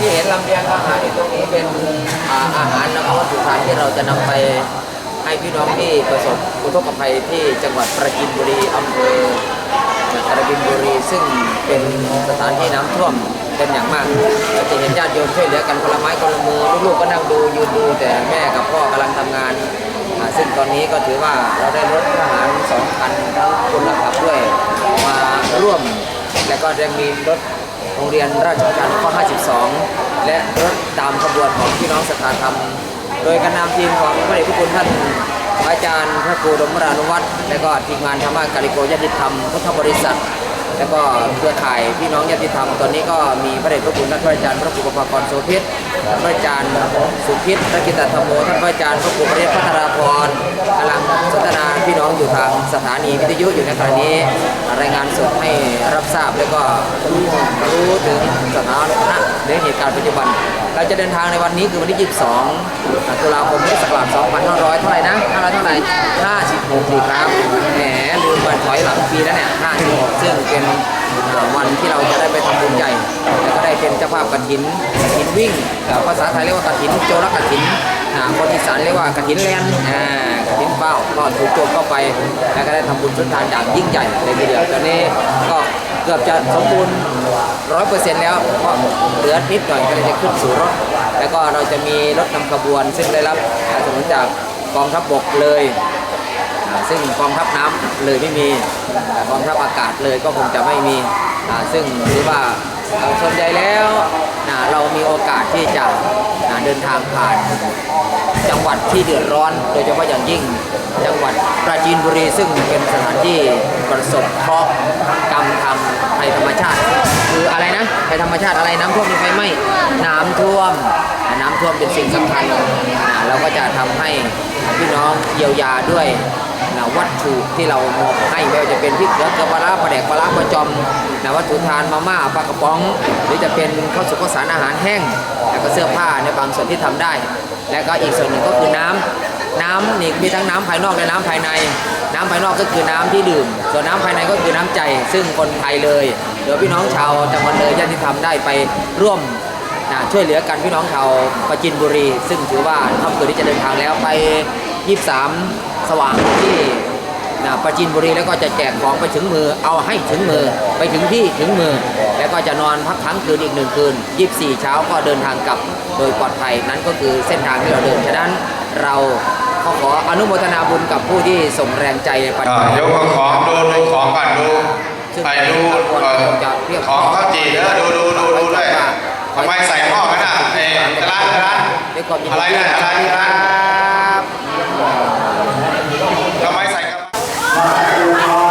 ที่เห็นลำเลียงอาหารอยู่ตรงนี้เป็นอาอาหารนำวัตถุทานที่เราจะนำไปให้พี่น้องที่ประสบอุทกภัยที่จังหวัดปราจีนบุรีอำเภอปราจีนบุรีซึ่งเป็นสถานที่น้ำท่วมเป็นอย่างมากจะเห็นญาติโยมช่วยเหลือกันคนละไม้คนละมือลูกๆก็นั่งดูยืนดูแต่แม่กับพ่อกำลังทำงานาซึ่งตอนนี้ก็ถือว่าเราได้รถทหารสองคันคนละขับด้วยมาร่วม แล้วก็ยังมีรถ รงเรียนราชการข้อ 52 และรถตามขบวนของพี่น้องสถาธรรม โดยการนำทีมของพระเดชพระคุณท่านอาจารย์พระครูดมรานุวัฒน์และก็ทีมงานธรรมะกาลิโกยติธรรมพุทธบริษัท และก็เครือข่ายพี่น้องญาติธรรม ตอนนี้ก็มีพระเดชพระคุณท่านพระอาจารย์พระครูประภากรโสภิตท่านพระอาจารย์สุพิษรักิตธรรมโมท่านพระอาจารย์พระครูประเดชพัฒนาพรกำลังสนทนา พี่น้องอยู่ทางสถานีวิทยุอยู่ในขณะนี้ รายงานสดให้รับทราบแล้วก็รู้รู้ถึงสถานะในเหตุการณ์ปัจจุบัน เราจะเดินทางในวันนี้คือวันที่ 22 ตุลาคมพุทธศักราช2500 เท่าไหร่นะ500เท่าไหร่56สิครับแหมลืมวันถอยหลังปีแล้วเนี่ย56ซึ่งเป็นวันที่เราจะได้ไปทำบุญใหญ่แล้วก็ได้เป็นเจ้าภาพกฐินกฐินวิ่งภาษาไทยเรียกว่ากฐินโจรกฐินคนอีสานเรียกว่ากฐินแลนอ่า กฐินเป้าก็ถูกโจมเข้าไป แล้วก็ได้ทำบุญสุนทานอย่างยิ่งใหญ่เลยทีเดียวตอนนี้ก็เกือบจะสมบูรณ์ร้อยเปอร์เซ็นต์แล้วเพราะเหลือนิดหน่อยก็จะขึ้นสู่รถ แล้วก็เราจะมีรถนำขบวน ซึ่งได้รับการสนับสนุนจากกองทัพบกเลยซึ่งกองทัพน้ำเลยไม่มีแต่กองทัพอากาศเลยก็คงจะไม่มี ซึ่งถือว่าอ่าส่วนใหญ่แล้วเรามีโอกาสที่จะ เดินทางผ่าน จังหวัดที่เดือดร้อน โดยเฉพาะอย่างยิ่งจังหวัดปราจีนบุรีซึ่งเป็นสถานที่ประสบเคราะห์กรรมทำภัยธรรมชาติ คืออะไรนะภัยธรรมชาติอะไรน้ำท่วมมีไฟไหม้น้ำท่วมน้ำท่วมเป็นสิ่งสำคัญเราก็จะทำให้พี่น้องเยียวยาด้วย วัตถุที่เรามอบให้ไม่ว่าจะเป็นพริกเกลือเกลือปลาร้าปลาแดกปลาร้าปลาจอมนะวัตถุทานมาม่าปลากระป๋อง หรือจะเป็นข้าวสุกข้าวสารอาหารแห้ง แล้วก็เสื้อผ้าในบางส่วนที่ทำได้ และก็อีกส่วนหนึ่งก็คือน้ำน้ำนี่มีทั้งน้ำภายนอกและน้ำภายใน น้ำภายนอกก็คือน้ำที่ดื่ม ส่วนน้ำภายในก็คือน้ำใจ ซึ่งคนไทยเลยเดี๋ยวพี่น้องชาวจังหวัดเลยญาติธรรมได้ไปร่วมนะช่วยเหลือกันพี่น้องชาวประจินบุรี ซึ่งถือว่าครอบครัวที่จะเดินทางแล้วไป 23 สว่างที่นะประจินบุรีแล้วก็จะแจกของไปถึงมือเอาให้ถึงมือไปถึงที่ถึงมือ แล้วก็จะนอนพักค้างคืนอีกหนึ่งคืน 24 เช้าก็เดินทางกลับโดยปลอดภัยนั่นก็คือเส้นทางที่เราเดินฉะนั้นเราขอขออนุโมทนาบุญกับผู้ที่ส่งแรงใจในปัจอ่าจัยยกของดูดูของก่อนดูไปดูเอ่อของข้าวจีเด้อดูดูดูดูด้วยทำไมใส่หม้อกันอะเอ้กระลานกระลานด้วยความยินอะไรดีนะอะไรนะครับ Fire! Fire!